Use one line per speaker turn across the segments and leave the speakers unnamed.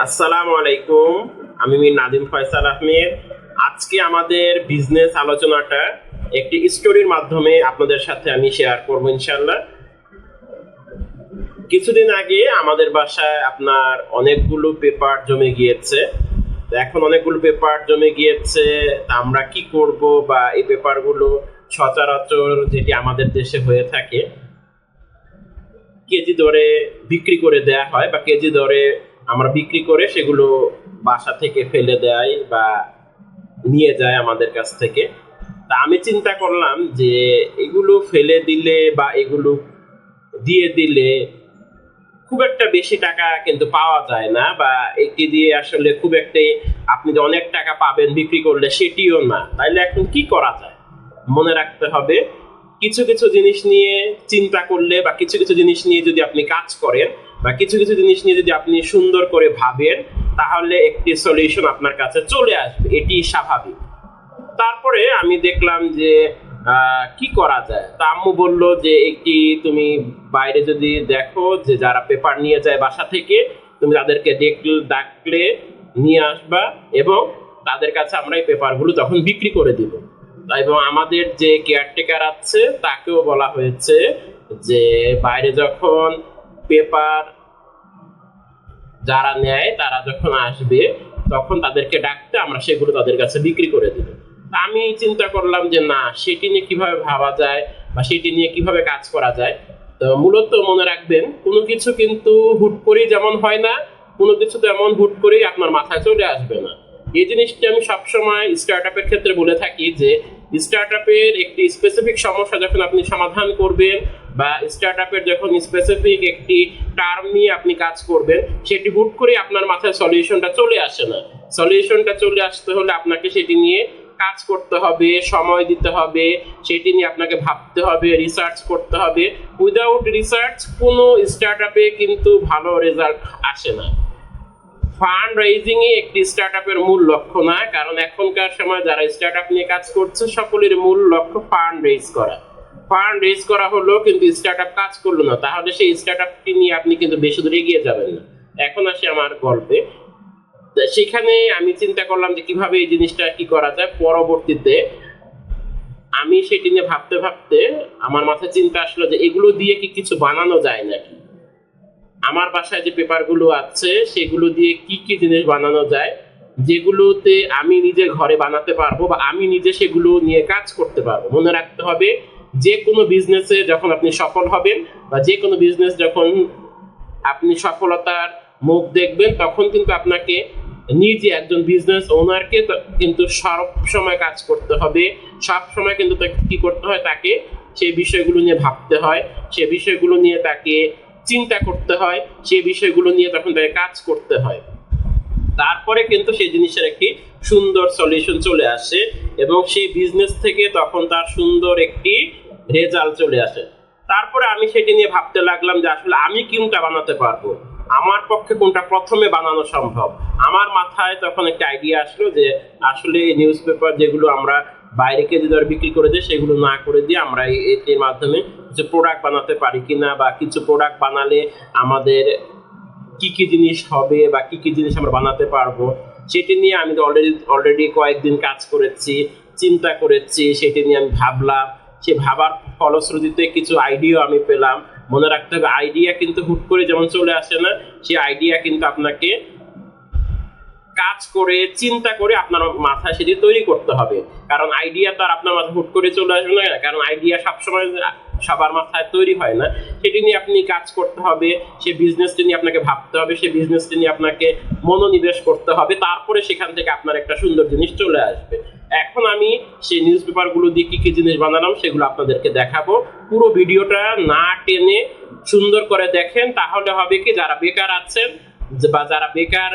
আসসালামু আলাইকুম, আমি মির নাদিম ফয়সাল আহমেদ। আজকে আমাদের বিজনেস আলোচনাটা একটি স্টোরির মাধ্যমে আপনাদের সাথে আমি শেয়ার করব ইনশাল্লাহ কিছুদিন আগে আমাদের বাসায় আপনার অনেকগুলো পেপার জমে গিয়েছে। এখন অনেকগুলো পেপার জমে গিয়েছে আমরা কি করব বা এই পেপারগুলো সচরাচর যেটি আমাদের দেশে হয়ে থাকে, কেজি দরে বিক্রি করে দেয়া হয় বা কেজি দরে আমরা বিক্রি করে সেগুলো বাসা থেকে ফেলে দেয় বা নিয়ে যায় আমাদের কাছ থেকে। তা আমি চিন্তা করলাম যে এগুলো ফেলে দিলে বা এগুলো দিয়ে দিলে খুব একটা বেশি টাকা কিন্তু পাওয়া যায় না বা এটি দিয়ে আসলে খুব একটাই আপনি যে অনেক টাকা পাবেন বিক্রি করলে সেটিও না। তাইলে এখন কি করা যায়? মনে রাখতে হবে, কিছু কিছু জিনিস নিয়ে চিন্তা করলে বা কিছু কিছু জিনিস নিয়ে যদি আপনি কাজ করেন বা কিছু কিছু জিনিস নিয়ে যদি আপনি সুন্দর করে ভাবেন, তাহলে একটি সলিউশন আপনার কাছে চলে আসবে। এটি স্বাভাবিক। তারপরে আমি দেখলাম যে কি করা যায়? তা আম্মু বলল যে, একটি তুমি বাইরে যদি দেখো যে, যারা পেপার নিয়ে যায় বাসা থেকে, তুমি তাদেরকে দেখলে, ডাকলে নিয়ে আসবা এবং তাদের কাছে আমরা এই পেপারগুলো তখন বিক্রি করে দিব। এবং আমাদের যে কেয়ারটেকার আছে, তাকেও বলা হয়েছে যে, বাইরে যখন পেপার যারা নেয়, তারা যখন আসবে, তখন তাদেরকে ডাকতে আমরা সেগুলো তাদের কাছে বিক্রি করে দিব। আমি চিন্তা করলাম যে, না, সেটি নিয়ে কীভাবে ভাবা যায় বা সেটি নিয়ে কীভাবে কাজ করা যায়? তো মূলত মনে রাখবেন, কোনো কিছু কিন্তু হুট করেই যেমন হয় না, কোনো কিছু তো এমন হুট করেই আপনার মাথায় চলে আসবে না। এই জিনিসটি আমি সবসময় স্টার্ট আপের ক্ষেত্রে বলে থাকি যে স্টার্ট আপের একটি স্পেসিফিক সমস্যা যখন আপনি সমাধান করবেন বা স্টার্ট আপের যখন স্পেসিফিক একটি টার্ম নিয়ে আপনি কাজ করবেন, সেটি হুট করে আপনার মাথায় সলিউশনটা চলে আসে না। সলিউশনটা চলে আসতে হলে আপনাকে সেটি নিয়ে কাজ করতে হবে, সময় দিতে হবে, সেটি নিয়ে আপনাকে ভাবতে হবে রিসার্চ করতে হবে। উইদাউট রিসার্চ কোনো স্টার্ট আপে কিন্তু ভালো রেজাল্ট আসে না। ফান্ড রেইজিং এ একটি স্টার্টআপের মূল লক্ষ্য না কারণ এখনকার সময় যারা স্টার্টআপ নিয়ে কাজ করছে সকলের মূল লক্ষ্য ফান্ড রেজ করা। ফান্ড রেজ করা হলো কিন্তু স্টার্টআপ কাজ করল না। তাহলে সেই স্টার্টআপটি নিয়ে আপনি কিন্তু বেশি দূর এগিয়ে যাবেন না। এখন আসি আমার গল্পে। সেখানে আমি চিন্তা করলাম যে কীভাবে এই জিনিসটা কি করা যায়। পরবর্তীতে আমি সেটি নিয়ে ভাবতে ভাবতে আমার মাথায় চিন্তা আসলো যে এগুলো দিয়ে কি কিছু বানানো যায় নাকি? আমার বাসায় যে পেপারগুলো আছে, সেগুলো দিয়ে কি কি জিনিস বানানো যায়, যেগুলোতে আমি নিজে ঘরে বানাতে পারব বা আমি নিজে সেগুলো নিয়ে কাজ করতে পারব। মনে রাখতে হবে, যে কোনো বিজনেসে যখন আপনি সফল হবেন বা যে কোনো বিজনেস যখন আপনি সফলতার মুখ দেখবেন, তখন কিন্তু আপনাকে নিজে একজন বিজনেস ওনারকে কিন্তু সব সময় কাজ করতে হবে। সব সময় কিন্তু তাকে কি করতে হয় তাকে সেই বিষয়গুলো নিয়ে ভাবতে হয়। সে বিষয়গুলো নিয়ে তাকে চিন্তা করতে হয় সেই বিষয়গুলো নিয়ে তখন তাকে কাজ করতে হয়। তারপরে কিন্তু সেই জিনিসের একটি সুন্দর সলিউশন চলে আসে এবং সেই বিজনেস থেকে তখন তার সুন্দর একটি রেজাল্ট চলে আসে। তারপরে আমি সেটি নিয়ে ভাবতে লাগলাম যে আসলে আমি কোনটা বানাতে পারব? আমার পক্ষে কোনটা প্রথমে বানানো সম্ভব? আমার মাথায় তখন একটা আইডিয়া আসলো যে আসলে নিউজ পেপার যেগুলো আমরা বাইরে কেজি দরে বিক্রি করে দিই সেগুলো না করে দিয়ে আমরা এটির মাধ্যমে কিছু প্রোডাক্ট বানাতে পারি কিনা বা কিছু প্রোডাক্ট বানালে আমাদের কি কি জিনিস হবে বা কি কি জিনিস আমরা বানাতে পারব, সেটি নিয়ে আমি অলরেডি অলরেডি কয়েকদিন কাজ করেছি, চিন্তা করেছি, সেটি নিয়ে আমি ভাবলাম। সে ভাবার ফলশ্রুতিতে কিছু আইডিয়া আমি পেলাম। মনে রাখতে হবে আইডিয়া কিন্তু হুট করে যেমন চলে আসে না, সেই আইডিয়া কিন্তু আপনাকে কাজ করে, চিন্তা করে আপনার মাথায় সেটি তৈরি করতে হবে। কারণ আইডিয়া তো আর আপনার মাথায় হুট করে চলে আসবে না, কারণ আইডিয়া সবসময় সবার মাথায় তৈরি হয় না। সেটি নিয়ে আপনি কাজ করতে হবে, সে বিজনেসটি নিয়ে আপনাকে ভাবতে হবে, সে বিজনেসটি নিয়ে আপনাকে মনোনিবেশ করতে হবে, তারপরে সেখান থেকে আপনার একটা সুন্দর জিনিস চলে আসবে। এখন আমি সেই নিউজ পেপারগুলো দিয়ে কি কি জিনিস বানালাম সেগুলো আপনাদেরকে দেখাবো। পুরো ভিডিওটা না টেনে সুন্দর করে দেখেন, তাহলে হবে কি, যারা বেকার আছেন বা যারা বেকার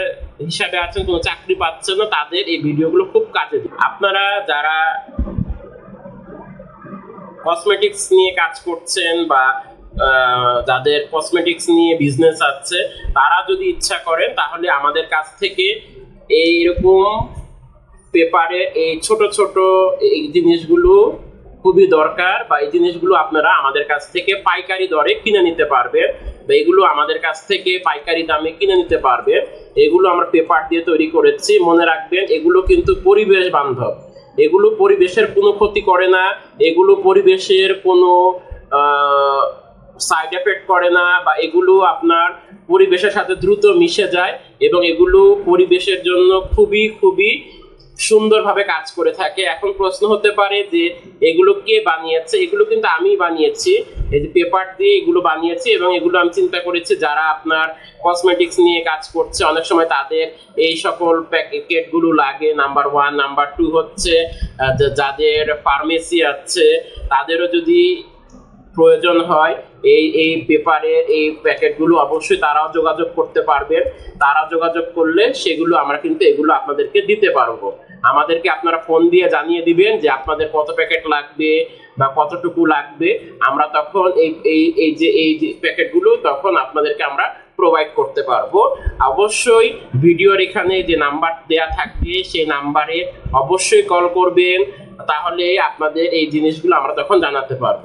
হিসাবে আছেন কোনো চাকরি পাচ্ছেন না, তাদের এই ভিডিওগুলো খুব কাজে দিবে আপনারা যারা কসমেটিক্স নিয়ে কাজ করছেন বা যাদের কসমেটিক্স নিয়ে বিজনেস আছে, তারা যদি ইচ্ছা করেন, তাহলে আমাদের কাছ থেকে এইরকম পেপারে এই ছোট ছোট এই জিনিসগুলো খুবই দরকার বা এই জিনিসগুলো আপনারা আমাদের কাছ থেকে পাইকারি দরে কিনে নিতে পারবেন বা এগুলো আমাদের কাছ থেকে পাইকারি দামে কিনে নিতে পারবেন এগুলো আমরা পেপার দিয়ে তৈরি করেছি। মনে রাখবেন, এগুলো কিন্তু পরিবেশ বান্ধব। এগুলো পরিবেশের কোনো ক্ষতি করে না। এগুলো পরিবেশের কোনো সাইড এফেক্ট করে না বা এগুলো আপনার পরিবেশের সাথে দ্রুত মিশে যায় এবং এগুলো পরিবেশের জন্য খুবই খুবই সুন্দরভাবে কাজ করে থাকে। এখন প্রশ্ন হতে পারে যে এগুলো কে বানিয়েছে? এগুলো কিন্তু আমি বানিয়েছি। এই যে পেপার দিয়ে এগুলো বানিয়েছি এবং এগুলো আমি চিন্তা করেছি যারা আপনার কসমেটিক্স নিয়ে কাজ করছে, অনেক সময় তাদের এই সকল প্যাকেটগুলো লাগে। নাম্বার ওয়ান নাম্বার টু হচ্ছে যাদের ফার্মেসি আছে, তাদেরও যদি প্রয়োজন হয়, এই এই পেপারের এই প্যাকেটগুলো অবশ্যই তারাও যোগাযোগ করতে পারবেন তারা যোগাযোগ করলে সেগুলো আমরা কিন্তু এগুলো আপনাদেরকে দিতে পারব। আমাদেরকে আপনারা ফোন দিয়ে জানিয়ে দিবেন যে আপনাদের কত প্যাকেট লাগবে বা কতটুকু লাগবে। আমরা তখন এই এই এই যে এই যে প্যাকেটগুলো তখন আপনাদেরকে আমরা প্রোভাইড করতে পারব। অবশ্যই ভিডিওর এখানে যে নাম্বার দেয়া থাকবে, সেই নাম্বারে অবশ্যই কল করবেন। তাহলে আপনাদের এই জিনিসগুলো আমরা তখন জানাতে পারব।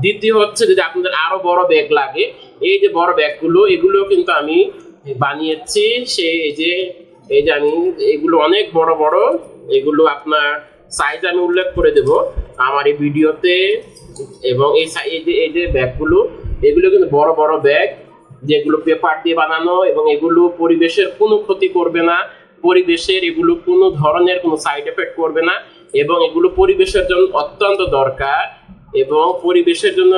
দ্বিতীয় হচ্ছে যদি আপনাদের আরও বড় ব্যাগ লাগে, এই যে বড় ব্যাগগুলো এগুলো কিন্তু আমি বানিয়েছি। সে, এই যে এই যে আমি, এগুলো অনেক বড় বড় এগুলো আপনার সাইজ আমি উল্লেখ করে দেব। আমার এই ভিডিওতে এবং এই এই যে এই যে ব্যাগগুলো, এগুলো কিন্তু বড় বড় ব্যাগ, যেগুলো পেপার দিয়ে বানানো এবং এগুলো পরিবেশের কোনো ক্ষতি করবে না। পরিবেশের এগুলো কোনো ধরনের কোনো সাইড এফেক্ট করবে না এবং এগুলো পরিবেশের জন্য অত্যন্ত দরকার এবং পরিবেশের জন্য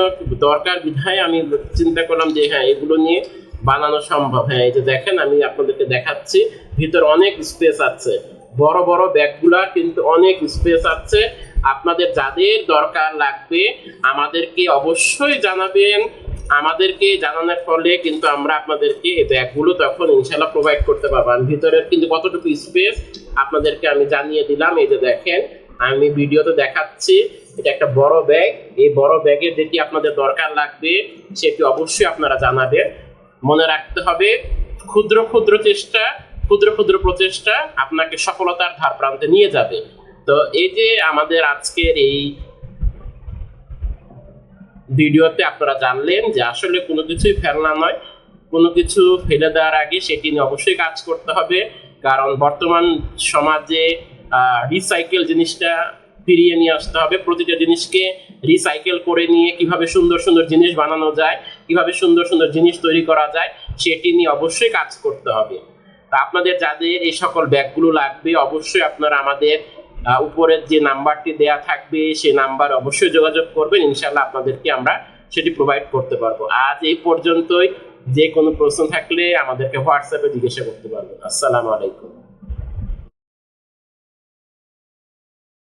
দরকার বিধায় আমি চিন্তা করলাম যে হ্যাঁ এগুলো নিয়ে বানানো সম্ভব। হ্যাঁ এই যে দেখেন, আমি আপনাদেরকে দেখাচ্ছি, ভিতর অনেক স্পেস আছে। বড় বড় ব্যাগগুলা কিন্তু অনেক স্পেস আছে। আপনাদের যাদের দরকার লাগবে, আমাদেরকে অবশ্যই জানাবেন। আমাদেরকে জানানোর ফলে কিন্তু আমরা আপনাদেরকে এই ব্যাগগুলো তখন ইনশাল্লাহ প্রোভাইড করতে পারব। আমি ভিতরের কিন্তু কতটুকু স্পেস আপনাদেরকে আমি জানিয়ে দিলাম। এই যে দেখেন, আমি ভিডিওতে দেখাচ্ছি, এটা একটা বড় ব্যাগ। এই বড় ব্যাগের যেটি আপনাদের দরকার লাগবে, সেটি অবশ্যই আপনারা জানাবেন। মনে রাখতে হবে, ক্ষুদ্র ক্ষুদ্র চেষ্টা ক্ষুদ্র ক্ষুদ্র প্রচেষ্টা আপনাকে সফলতার ধার প্রান্তে নিয়ে যাবে। তো এই যে আমাদের আজকের এই ভিডিওতে আপনারা জানলেন যে আসলে কোনো কিছুই ফেলনা নয়। কোনো কিছু ফেলে দেওয়ার আগে সেটি নিয়ে অবশ্যই কাজ করতে হবে। কারণ বর্তমান সমাজে রিসাইকেল জিনিসটা ফিরিয়ে নিয়ে আসতে হবে। প্রতিটা জিনিসকে রিসাইকেল করে নিয়ে কীভাবে সুন্দর সুন্দর জিনিস বানানো যায়, কীভাবে সুন্দর সুন্দর জিনিস তৈরি করা যায়, সেটি নিয়ে অবশ্যই কাজ করতে হবে। তা আপনাদের যাদের এই সকল ব্যাগগুলো লাগবে। অবশ্যই আপনারা আমাদের উপরের যে নাম্বারটি দেয়া থাকবে, সেই নাম্বার অবশ্যই যোগাযোগ করবেন। ইনশাল্লাহ আপনাদেরকে আমরা সেটি প্রোভাইড করতে পারব। আজ এই পর্যন্তই। যে কোনো প্রশ্ন থাকলে আমাদেরকে হোয়াটসঅ্যাপে জিজ্ঞাসা করতে পারবেন। আসসালামু আলাইকুম।